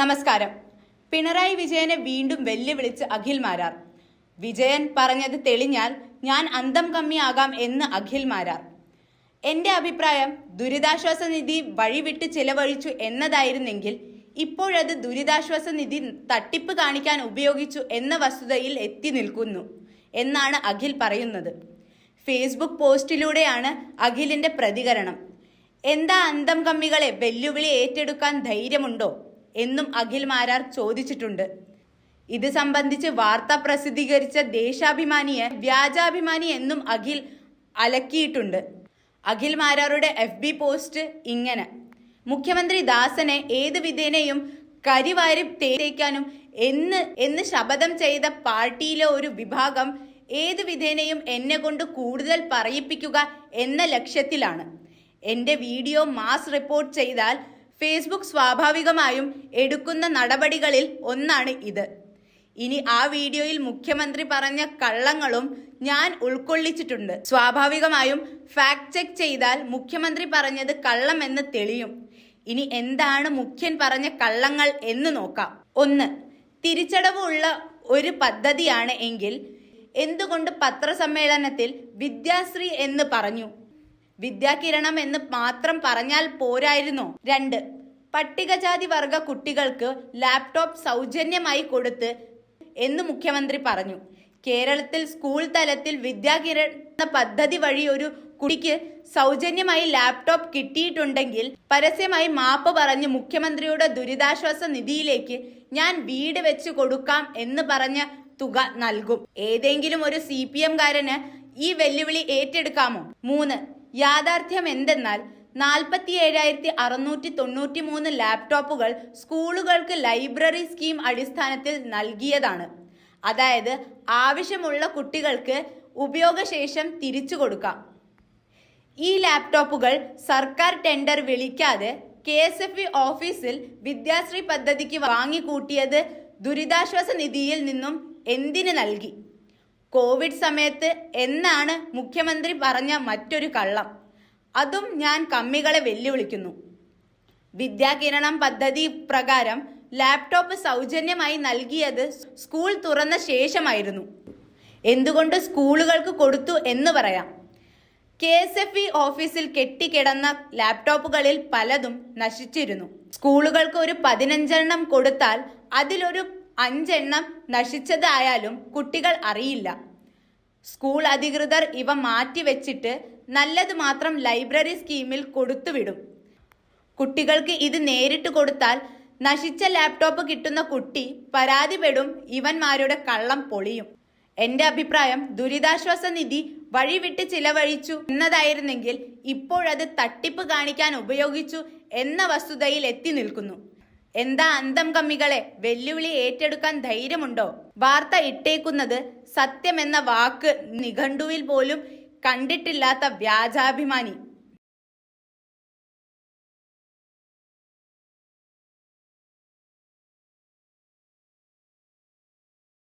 നമസ്കാരം. പിണറായി വിജയനെ വീണ്ടും വെല്ലുവിളിച്ച് അഖിൽ മാരാർ. വിജയൻ പറഞ്ഞത് തെളിഞ്ഞാൽ ഞാൻ അന്തം കമ്മിയാകാം എന്ന് അഖിൽ മാരാർ. എന്റെ അഭിപ്രായം ദുരിതാശ്വാസ നിധി വഴിവിട്ട് ചിലവഴിച്ചു എന്നതായിരുന്നെങ്കിൽ ഇപ്പോഴത് ദുരിതാശ്വാസ നിധി തട്ടിപ്പ് കാണിക്കാൻ ഉപയോഗിച്ചു എന്ന വസ്തുതയിൽ എത്തി നിൽക്കുന്നു എന്നാണ് അഖിൽ പറയുന്നത്. ഫേസ്ബുക്ക് പോസ്റ്റിലൂടെയാണ് അഖിലിന്റെ പ്രതികരണം. എന്താ അന്തം കമ്മികളെ വെല്ലുവിളി ഏറ്റെടുക്കാൻ ധൈര്യമുണ്ടോ? എന്നും അഖിൽ മാരാർ ചോദിച്ചിട്ടുണ്ട്. ഇത് സംബന്ധിച്ച് വാർത്ത പ്രസിദ്ധീകരിച്ച ദേശാഭിമാനിയെ വ്യാജാഭിമാനി എന്നും അഖിൽ അലക്കിയിട്ടുണ്ട്. അഖിൽ മാരാറുടെ എഫ് ബി പോസ്റ്റ് ഇങ്ങനെ. മുഖ്യമന്ത്രി ദാസനെ ഏത് വിധേനയും കരിവാരി തേക്കാനും എന്ന് എന്ന് ശപഥം ചെയ്ത പാർട്ടിയിലെ ഒരു വിഭാഗം ഏത് വിധേനയും എന്നെ കൊണ്ട് കൂടുതൽ പറയിപ്പിക്കുക എന്ന ലക്ഷ്യത്തിലാണ്. എന്റെ വീഡിയോ മാസ് റിപ്പോർട്ട് ചെയ്താൽ ഫേസ്ബുക്ക് സ്വാഭാവികമായും എടുക്കുന്ന നടപടികളിൽ ഒന്നാണ് ഇത്. ഇനി ആ വീഡിയോയിൽ മുഖ്യമന്ത്രി പറഞ്ഞ കള്ളങ്ങളും ഞാൻ ഉൾക്കൊള്ളിച്ചിട്ടുണ്ട്. സ്വാഭാവികമായും ഫാക്ട് ചെക്ക് ചെയ്താൽ മുഖ്യമന്ത്രി പറഞ്ഞത് കള്ളമെന്ന് തെളിയും. ഇനി എന്താണ് മുഖ്യൻ പറഞ്ഞ കള്ളങ്ങൾ എന്ന് നോക്കാം. ഒന്ന് തിരിച്ചടവ് ഉള്ള ഒരു പദ്ധതിയാണ് എങ്കിൽ എന്തുകൊണ്ട് പത്രസമ്മേളനത്തിൽ വിദ്യാശ്രീ എന്ന് പറഞ്ഞു? വിദ്യാകിരണം എന്ന് മാത്രം പറഞ്ഞാൽ പോരായിരുന്നു. രണ്ട് പട്ടികജാതി വർഗ കുട്ടികൾക്ക് ലാപ്ടോപ്പ് സൗജന്യമായി കൊടുത്ത് എന്ന് മുഖ്യമന്ത്രി പറഞ്ഞു. കേരളത്തിൽ സ്കൂൾ തലത്തിൽ വിദ്യാകിരണ പദ്ധതി വഴി ഒരു കുട്ടിക്ക് സൗജന്യമായി ലാപ്ടോപ്പ് കിട്ടിയിട്ടുണ്ടെങ്കിൽ പരസ്യമായി മാപ്പ് പറഞ്ഞ് മുഖ്യമന്ത്രിയുടെ ദുരിതാശ്വാസ നിധിയിലേക്ക് ഞാൻ വീട് വെച്ച് കൊടുക്കാം എന്ന് പറഞ്ഞ തുക നൽകും. ഏതെങ്കിലും ഒരു സി പി എംകാരന് ഈ വെല്ലുവിളി ഏറ്റെടുക്കാമോ? മൂന്ന് യാഥാർത്ഥ്യം എന്തെന്നാൽ നാൽപ്പത്തി ഏഴായിരത്തി അറുന്നൂറ്റി തൊണ്ണൂറ്റി മൂന്ന് ലാപ്ടോപ്പുകൾ സ്കൂളുകൾക്ക് ലൈബ്രറി സ്കീം അടിസ്ഥാനത്തിൽ നൽകിയതാണ്. അതായത് ആവശ്യമുള്ള കുട്ടികൾക്ക് ഉപയോഗശേഷം തിരിച്ചു കൊടുക്കാം. ഈ ലാപ്ടോപ്പുകൾ സർക്കാർ ടെൻഡർ വിളിക്കാതെ കെ എസ് എഫ് ഇ ഓഫീസിൽ വിദ്യാശ്രീ പദ്ധതിക്ക് വാങ്ങിക്കൂട്ടിയത് ദുരിതാശ്വാസ നിധിയിൽ നിന്നും എന്തിന് നൽകി? കോവിഡ് സമയത്ത് എന്നാണ് മുഖ്യമന്ത്രി പറഞ്ഞ മറ്റൊരു കള്ളം. അതും ഞാൻ കമ്മികളെ വെല്ലുവിളിക്കുന്നു. വിദ്യാകിരണം പദ്ധതി പ്രകാരം ലാപ്ടോപ്പ് സൗജന്യമായി നൽകിയത് സ്കൂൾ തുറന്ന ശേഷമായിരുന്നു. എന്തുകൊണ്ട് സ്കൂളുകൾക്ക് കൊടുത്തു എന്ന് പറയാം. കെ എസ് എഫ് ഇ ഓഫീസിൽ കെട്ടിക്കിടന്ന ലാപ്ടോപ്പുകളിൽ പലതും നശിച്ചിരുന്നു. സ്കൂളുകൾക്ക് ഒരു പതിനഞ്ചെണ്ണം കൊടുത്താൽ അതിലൊരു അഞ്ചെണ്ണം നശിച്ചതായാലും കുട്ടികൾ അറിയില്ല. സ്കൂൾ അധികൃതർ ഇവ മാറ്റിവെച്ചിട്ട് നല്ലത് മാത്രം ലൈബ്രറി സ്കീമിൽ കൊടുത്തുവിടും. കുട്ടികൾക്ക് ഇത് നേരിട്ട് കൊടുത്താൽ നശിച്ച ലാപ്ടോപ്പ് കിട്ടുന്ന കുട്ടി പരാതിപ്പെടും ഇവന്മാരുടെ കള്ളം പൊളിയും. എന്റെ അഭിപ്രായം ദുരിതാശ്വാസ നിധി വഴിവിട്ട് ചിലവഴിച്ചു എന്നതായിരുന്നെങ്കിൽ ഇപ്പോഴത് തട്ടിപ്പ് കാണിക്കാൻ ഉപയോഗിച്ചു എന്ന വസ്തുതയിൽ എത്തി നിൽക്കുന്നു. എന്താ അന്തം കമ്മികളെ? വെല്ലുവിളി ഏറ്റെടുക്കാൻ ധൈര്യമുണ്ടോ? വാർത്ത ഇട്ടേക്കുന്നത് സത്യമെന്ന വാക്ക് നിഘണ്ടുവിൽ പോലും കണ്ടിട്ടില്ലാത്ത വ്യാജാഭിമാനി.